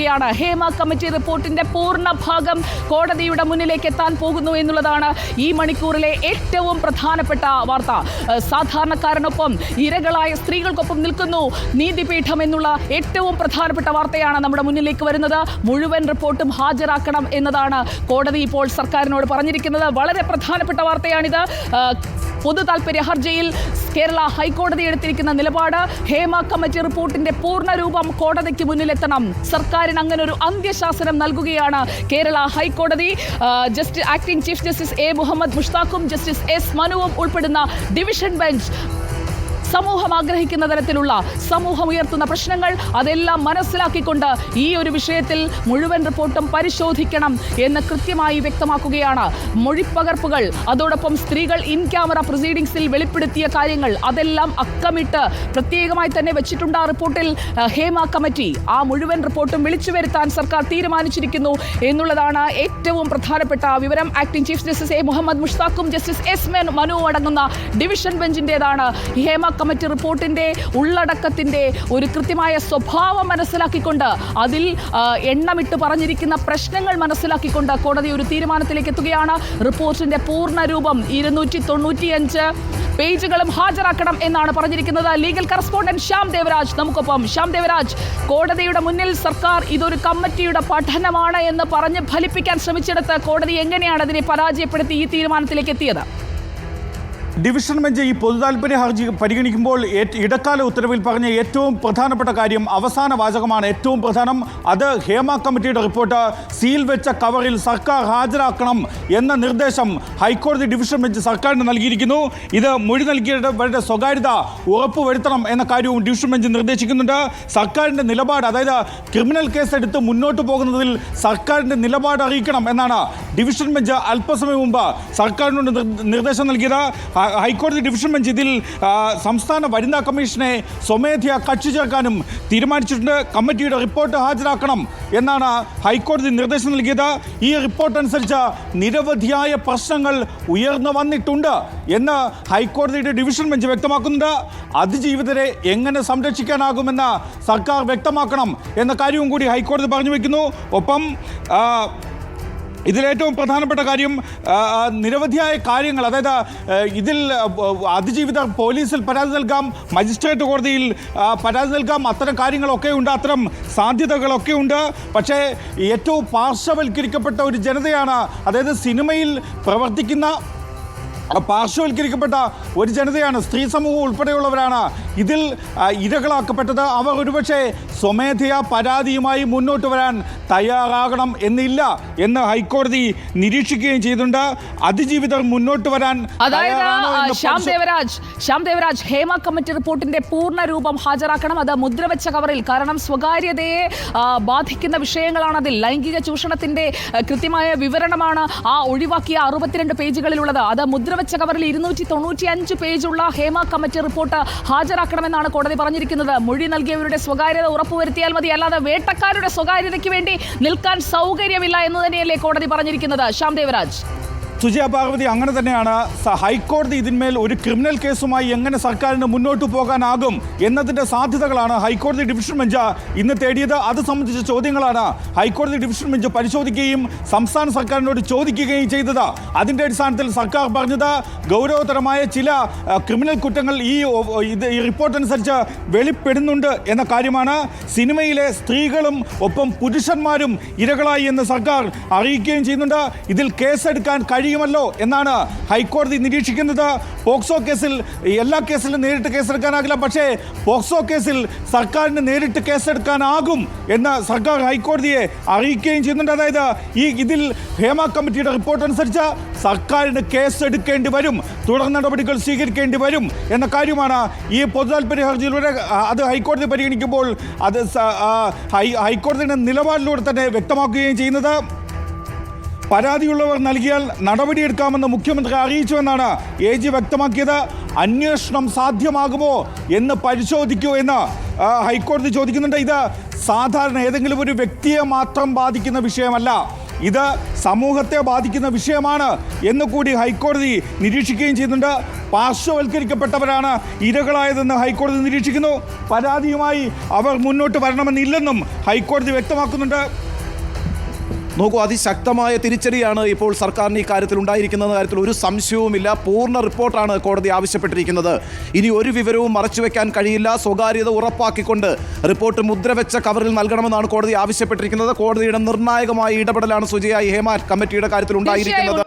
വ്യക്തമാക്കുകയാണ് ഹേമ കമ്മിറ്റി റിപ്പോർട്ടിന്റെ പൂർണ ഭാഗം കോടതിയുടെ മുന്നിലേക്ക് എത്താൻ പോകുന്നു എന്നുള്ളതാണ് ഈ മണിക്കൂറിലെ ഏറ്റവും പ്രധാനപ്പെട്ട വാർത്ത. സാധാരണക്കാരനൊപ്പം ഇരകളായ സ്ത്രീകൾക്കൊപ്പം നിൽക്കുന്നു നീതിപീഠം എന്നുള്ള ഏറ്റവും പ്രധാനപ്പെട്ട വാർത്തയാണ് നമ്മുടെ മുന്നിലേക്ക് വരുന്നത്. മുഴുവൻ റിപ്പോർട്ടും ഹാജരാക്കണം എന്നതാണ് കോടതി ഇപ്പോൾ സർക്കാരിനോട് പറഞ്ഞിരിക്കുന്നത്. വളരെ പ്രധാനപ്പെട്ട വാർത്തയാണിത്. പൊതു താൽപര്യ ഹർജിയിൽ കേരള ഹൈക്കോടതി എടുത്തിരിക്കുന്ന നിലപാട് ഹേമ കമ്മിറ്റി റിപ്പോർട്ടിന്റെ പൂർണ രൂപം കോടതിക്ക് മുന്നിലെത്തണം. സർക്കാരിന് അങ്ങനെ ഒരു അന്ത്യശാസനം നൽകുകയാണ് കേരള ഹൈക്കോടതി. Justice acting chief justice A Muhammad മുഷ്താഖും justice S മനുവും ഉൾപ്പെടുന്ന ഡിവിഷൻ ബെഞ്ച് സമൂഹം ആഗ്രഹിക്കുന്ന തരത്തിലുള്ള സമൂഹം ഉയർത്തുന്ന പ്രശ്നങ്ങൾ അതെല്ലാം മനസ്സിലാക്കിക്കൊണ്ട് ഈ ഒരു വിഷയത്തിൽ മുഴുവൻ റിപ്പോർട്ടും പരിശോധിക്കണം എന്ന് കൃത്യമായി വ്യക്തമാക്കുകയാണ്. മൊഴിപ്പകർപ്പുകൾ അതോടൊപ്പം സ്ത്രീകൾ ഇൻ ക്യാമറ പ്രൊസീഡിംഗ്സിൽ വെളിപ്പെടുത്തിയ കാര്യങ്ങൾ അതെല്ലാം അക്കമിട്ട് പ്രത്യേകമായി തന്നെ വെച്ചിട്ടുണ്ട് ആ റിപ്പോർട്ടിൽ. ഹേമ കമ്മിറ്റി ആ മുഴുവൻ റിപ്പോർട്ടും വിളിച്ചു വരുത്താൻ സർക്കാർ തീരുമാനിച്ചിരിക്കുന്നു എന്നുള്ളതാണ് ഏറ്റവും പ്രധാനപ്പെട്ട വിവരം. Acting chief justice A Muhammad മുഷ്താഖും justice S മെൻ മനു അടങ്ങുന്ന ഡിവിഷൻ ബെഞ്ചിന്റെതാണ് ഹേമ കമ്മിറ്റി റിപ്പോർട്ടിന്റെ ഉള്ളടക്കത്തിന്റെ ഒരു കൃത്യമായ സ്വഭാവം മനസ്സിലാക്കിക്കൊണ്ട് അതിൽ എണ്ണമിട്ട് പറഞ്ഞിരിക്കുന്ന പ്രശ്നങ്ങൾ മനസ്സിലാക്കിക്കൊണ്ട് കോടതി ഒരു തീരുമാനത്തിലേക്ക് എത്തുകയാണ്. റിപ്പോർട്ടിന്റെ പൂർണ രൂപം ഇരുന്നൂറ്റി തൊണ്ണൂറ്റിയഞ്ച് പേജുകളും ഹാജരാക്കണം എന്നാണ് പറഞ്ഞിരിക്കുന്നത്. ലീഗൽ കറസ്പോണ്ടന്റ് ശ്യാം ദേവരാജ് നമുക്കൊപ്പം ശ്യാം ദേവരാജ് കോടതിയുടെ മുന്നിൽ സർക്കാർ ഇതൊരു കമ്മിറ്റിയുടെ പഠനമാണ് എന്ന് പറഞ്ഞ് ഫലിപ്പിക്കാൻ ശ്രമിച്ചെടുത്ത് കോടതി എങ്ങനെയാണ് അതിനെ പരാജയപ്പെടുത്തി ഈ തീരുമാനത്തിലേക്ക് എത്തിയത്? ഡിവിഷൻ ബെഞ്ച് ഈ പൊതുതാൽപര്യ ഹർജി പരിഗണിക്കുമ്പോൾ ഇടക്കാല ഉത്തരവിൽ പറഞ്ഞ ഏറ്റവും പ്രധാനപ്പെട്ട കാര്യം അവസാന വാചകമാണ്. ഏറ്റവും പ്രധാനം അത് ഹേമ കമ്മിറ്റിയുടെ റിപ്പോർട്ട് സീൽ വെച്ച കവറിൽ സർക്കാർ ഹാജരാക്കണം എന്ന നിർദ്ദേശം ഹൈക്കോടതി ഡിവിഷൻ ബെഞ്ച് സർക്കാരിന് നൽകിയിരിക്കുന്നു. ഇത് മൊഴി നൽകിയവരുടെ സ്വകാര്യത ഉറപ്പുവരുത്തണം എന്ന കാര്യവും ഡിവിഷൻ ബെഞ്ച് നിർദ്ദേശിക്കുന്നുണ്ട്. സർക്കാരിന്റെ നിലപാട് അതായത് ക്രിമിനൽ കേസ് എടുത്ത് മുന്നോട്ട് പോകുന്നതിൽ സർക്കാരിന്റെ നിലപാട് അറിയിക്കണം എന്നാണ് ഡിവിഷൻ ബെഞ്ച് അല്പസമയം മുമ്പ് സർക്കാരിനോട് നിർദ്ദേശം നൽകിയത്. ഹൈക്കോടതി ഡിവിഷൻ ബെഞ്ച് ഇതിൽ സംസ്ഥാന വനിതാ കമ്മീഷനെ സ്വമേധയാ കക്ഷി ചേർക്കാനും തീരുമാനിച്ചിട്ടുണ്ട്. കമ്മിറ്റിയുടെ റിപ്പോർട്ട് ഹാജരാക്കണം എന്നാണ് ഹൈക്കോടതി നിർദ്ദേശം നൽകിയത്. ഈ റിപ്പോർട്ട് അനുസരിച്ച് നിരവധിയായ പ്രശ്നങ്ങൾ ഉയർന്നു വന്നിട്ടുണ്ട് എന്ന് ഹൈക്കോടതിയുടെ ഡിവിഷൻ ബെഞ്ച് വ്യക്തമാക്കുന്നുണ്ട്. അതിജീവിതരെ എങ്ങനെ സംരക്ഷിക്കാനാകുമെന്ന് സർക്കാർ വ്യക്തമാക്കണം എന്ന കാര്യവും കൂടി ഹൈക്കോടതി പറഞ്ഞു വയ്ക്കുന്നു ഒപ്പം ഇതിലേറ്റവും പ്രധാനപ്പെട്ട കാര്യം നിരവധിയായ കാര്യങ്ങൾ അതായത് ഇതിൽ അതിജീവിതർ പോലീസിൽ പരാതി നൽകാം മജിസ്ട്രേറ്റ് കോടതിയിൽ പരാതി നൽകാം അത്തരം കാര്യങ്ങളൊക്കെ ഉണ്ട് അത്തരം സാധ്യതകളൊക്കെ ഉണ്ട്. പക്ഷേ ഏറ്റവും പാർശ്വവൽക്കരിക്കപ്പെട്ട ഒരു ജനതയാണ് അതായത് സിനിമയിൽ പ്രവർത്തിക്കുന്ന പാർശ്വവൽക്കരിക്കപ്പെട്ട ഒരു ജനതയാണ് സ്ത്രീ സമൂഹം ഉൾപ്പെടെയുള്ളവരാണ്. ഇതിൽ ഇരകളാക്കപ്പെട്ടത്. അവർ ഒരുപക്ഷെ സ്വമേധയാ പരാതിയുമായി മുന്നോട്ട് വരാൻ തയ്യാറാകണം എന്നില്ല എന്ന് ഹൈക്കോടതി നിരീക്ഷിക്കുകയും ചെയ്തിട്ടുണ്ട്. അതിജീവിതർ മുന്നോട്ട് വരാൻ അതായത് ശ്യാം ദേവരാജ് ശ്യാം ദേവരാജ് ഹേമ കമ്മിറ്റി റിപ്പോർട്ടിന്റെ പൂർണ രൂപം ഹാജരാക്കണം. അത് മുദ്രവെച്ച കവറിൽ. കാരണം സ്വകാര്യതയെ ബാധിക്കുന്ന വിഷയങ്ങളാണ് അതിൽ. ലൈംഗിക ചൂഷണത്തിന്റെ കൃത്യമായ വിവരണമാണ് ആ ഒഴിവാക്കിയ അറുപത്തിരണ്ട് പേജുകളിലുള്ളത്. അത് മുദ്രവെച്ച കവറിൽ ഇരുന്നൂറ്റി തൊണ്ണൂറ്റി അഞ്ച് പേജുള്ള ഹേമ കമ്മിറ്റി റിപ്പോർട്ട് ഹാജരാക്കണമെന്നാണ് കോടതി പറഞ്ഞിരിക്കുന്നത്. മൊഴി നൽകിയവരുടെ സ്വകാര്യത ഉറപ്പുവരുത്തിയാൽ മതി. അല്ലാതെ വേട്ടക്കാരുടെ സ്വകാര്യതയ്ക്ക് വേണ്ടി നിൽക്കാൻ സൗകര്യമില്ല എന്ന് തന്നെയല്ലേ കോടതി പറഞ്ഞിരിക്കുന്നത്? ശ്യാം ദേവരാജ്. സുജയ പാർവതി അങ്ങനെ തന്നെയാണ്. ഹൈക്കോടതി ഇതിന്മേൽ ഒരു ക്രിമിനൽ കേസുമായി എങ്ങനെ സർക്കാരിന് മുന്നോട്ട് പോകാനാകും എന്നതിന്റെ സാധ്യതകളാണ് ഹൈക്കോടതി ഡിവിഷൻ ബെഞ്ച് ഇന്ന് തേടിയത്. അത് സംബന്ധിച്ച ചോദ്യങ്ങളാണ് ഹൈക്കോടതി ഡിവിഷൻ ബെഞ്ച് പരിശോധിക്കുകയും സംസ്ഥാന സർക്കാരിനോട് ചോദിക്കുകയും ചെയ്തത്. അതിന്റെ അടിസ്ഥാനത്തിൽ സർക്കാർ പറഞ്ഞത് ഗൗരവതരമായ ചില ക്രിമിനൽ കുറ്റങ്ങൾ ഈ ഇത് ഈ റിപ്പോർട്ട് അനുസരിച്ച് വെളിപ്പെടുന്നുണ്ട് എന്ന കാര്യമാണ്. സിനിമയിലെ സ്ത്രീകളും ഒപ്പം പുരുഷന്മാരും ഇരകളായി എന്ന് സർക്കാർ അറിയിക്കുകയും ചെയ്യുന്നുണ്ട്. ഇതിൽ കേസെടുക്കാൻ കഴിയുമല്ലോ എന്നാണ് ഹൈക്കോടതി നിരീക്ഷിക്കുന്നത്. പോക്സോ കേസിൽ എല്ലാ കേസിലും നേരിട്ട് കേസെടുക്കാനാകില്ല. പക്ഷേ പോക്സോ കേസിൽ സർക്കാരിന് നേരിട്ട് കേസെടുക്കാനാകും എന്ന് സർക്കാർ ഹൈക്കോടതിയെ അറിയിക്കുകയും ചെയ്യുന്നുണ്ട്. അതായത് ഈ ഇതിൽ ഹേമ കമ്മിറ്റിയുടെ റിപ്പോർട്ട് അനുസരിച്ച് സർക്കാരിന് കേസെടുക്കേണ്ടി വരും തുടർ നടപടികൾ സ്വീകരിക്കേണ്ടി വരും എന്ന കാര്യമാണ് ഈ പൊതു താല്പര്യ ഹർജിയിലൂടെ അത് ഹൈക്കോടതി പരിഗണിക്കുമ്പോൾ അത് ഹൈക്കോടതിയുടെ നിലപാടിലൂടെ തന്നെ വ്യക്തമാക്കുകയും ചെയ്യുന്നത്. പരാതിയുള്ളവർ നൽകിയാൽ നടപടിയെടുക്കാമെന്ന് മുഖ്യമന്ത്രി അറിയിച്ചുവെന്നാണ് എ ജി വ്യക്തമാക്കിയത്. അന്വേഷണം സാധ്യമാകുമോ എന്ന് പരിശോധിക്കൂ എന്ന് ഹൈക്കോടതി ചോദിക്കുന്നുണ്ട്. ഇത് സാധാരണ ഏതെങ്കിലും ഒരു വ്യക്തിയെ മാത്രം ബാധിക്കുന്ന വിഷയമല്ല. ഇത് സമൂഹത്തെ ബാധിക്കുന്ന വിഷയമാണ് എന്ന് കൂടി ഹൈക്കോടതി നിരീക്ഷിക്കുകയും ചെയ്യുന്നുണ്ട്. പാർശ്വവൽക്കരിക്കപ്പെട്ടവരാണ് ഇരകളായതെന്ന് ഹൈക്കോടതി നിരീക്ഷിക്കുന്നു. പരാതിയുമായി അവർ മുന്നോട്ട് വരണമെന്നില്ലെന്നും ഹൈക്കോടതി വ്യക്തമാക്കുന്നുണ്ട്. നോക്കൂ അതിശക്തമായ തിരിച്ചടിയാണ് ഇപ്പോൾ സർക്കാരിന് ഈ കാര്യത്തിൽ ഉണ്ടായിരിക്കുന്ന കാര്യത്തിൽ ഒരു സംശയവുമില്ല. പൂർണ റിപ്പോർട്ടാണ് കോടതി ആവശ്യപ്പെട്ടിരിക്കുന്നത്. ഇനി ഒരു വിവരവും മറച്ചുവെക്കാൻ കഴിയില്ല. സ്വകാര്യത ഉറപ്പാക്കിക്കൊണ്ട് റിപ്പോർട്ട് മുദ്രവെച്ച കവറിൽ നൽകണമെന്നാണ് കോടതി ആവശ്യപ്പെട്ടിരിക്കുന്നത്. കോടതിയുടെ നിർണായകമായ ഇടപെടലാണ് സുജയ ഹേമാറ്റ് കമ്മിറ്റിയുടെ കാര്യത്തിൽ ഉണ്ടായിരിക്കുന്നത്.